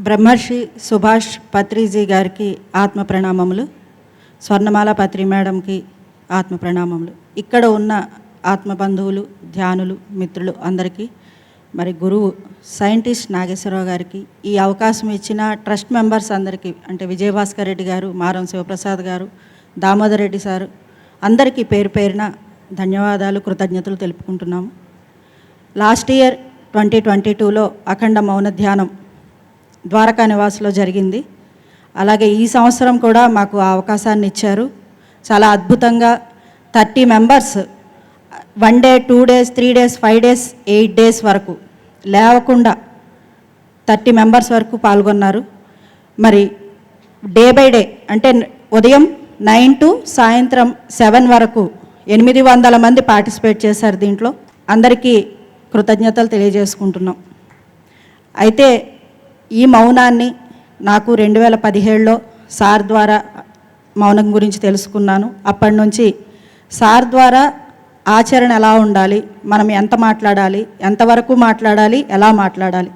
బ్రహ్మర్షి సుభాష్ పత్రిజీ గారికి ఆత్మ ప్రణామములు స్వర్ణమాల పత్రి మేడంకి ఆత్మ ప్రణామములు ఇక్కడ ఉన్న ఆత్మ బంధువులు ధ్యానులు మిత్రులు అందరికీ మరి గురువు సైంటిస్ట్ నాగేశ్వరరావు గారికి ఈ అవకాశం ఇచ్చిన ట్రస్ట్ మెంబర్స్ అందరికీ అంటే విజయభాస్కర్ రెడ్డి గారు మారం శివప్రసాద్ గారు దామోదర్ రెడ్డి సారు అందరికీ పేరు పేరున ధన్యవాదాలు కృతజ్ఞతలు తెలుపుకుంటున్నాము. లాస్ట్ ఇయర్ ట్వంటీ ట్వంటీ టూలో అఖండ మౌన ధ్యానం ద్వారకా నివాస్లో జరిగింది. అలాగే ఈ సంవత్సరం కూడా మాకు ఆ అవకాశాన్ని ఇచ్చారు. చాలా అద్భుతంగా thirty members one day two days three days five days eight days వరకు లేవకుండా థర్టీ మెంబర్స్ వరకు పాల్గొన్నారు. మరి డే బై డే అంటే ఉదయం నైన్ టు సాయంత్రం సెవెన్ వరకు ఎనిమిది వందల మంది పార్టిసిపేట్ చేశారు దీంట్లో. అందరికీ కృతజ్ఞతలు తెలియజేసుకుంటున్నాం. అయితే ఈ మౌనాన్ని నాకు రెండు వేల పదిహేడులో సార్ ద్వారా మౌనం గురించి తెలుసుకున్నాను. అప్పటి నుంచి సార్ ద్వారా ఆచరణ ఎలా ఉండాలి మనం ఎంత మాట్లాడాలి ఎంతవరకు మాట్లాడాలి ఎలా మాట్లాడాలి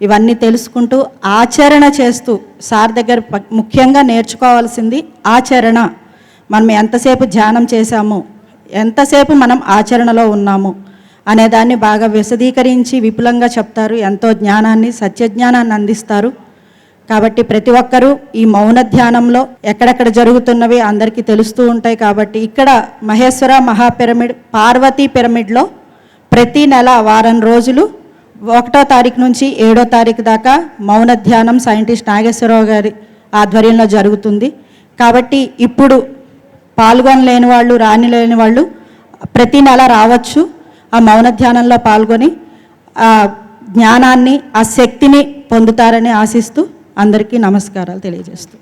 ఇవన్నీ తెలుసుకుంటూ ఆచరణ చేస్తూ సార్ దగ్గర ముఖ్యంగా నేర్చుకోవాల్సింది ఆచరణ. మనం ఎంతసేపు ధ్యానం చేశాము ఎంతసేపు మనం ఆచరణలో ఉన్నాము అనేదాన్ని బాగా విశదీకరించి విపులంగా చెప్తారు. ఎంతో జ్ఞానాన్ని సత్యజ్ఞానాన్ని అందిస్తారు. కాబట్టి ప్రతి ఒక్కరూ ఈ మౌన ధ్యానంలో ఎక్కడెక్కడ జరుగుతున్నవి అందరికీ తెలుస్తూ ఉంటాయి. కాబట్టి ఇక్కడ మహేశ్వర మహాపిరమిడ్ పార్వతీ పిరమిడ్లో ప్రతి నెల వారం రోజులు ఒకటో తారీఖు నుంచి ఏడో తారీఖు దాకా మౌన ధ్యానం సైంటిస్ట్ నాగేశ్వరరావు గారి ఆధ్వర్యంలో జరుగుతుంది. కాబట్టి ఇప్పుడు పాల్గొనలేని వాళ్ళు రాని లేని వాళ్ళు ప్రతి నెల రావచ్చు. ఆ మౌన ధ్యానంలో పాల్గొని ఆ జ్ఞానాన్ని ఆ శక్తిని పొందుతారని ఆశిస్తూ అందరికీ నమస్కారాలు తెలియజేస్తూ.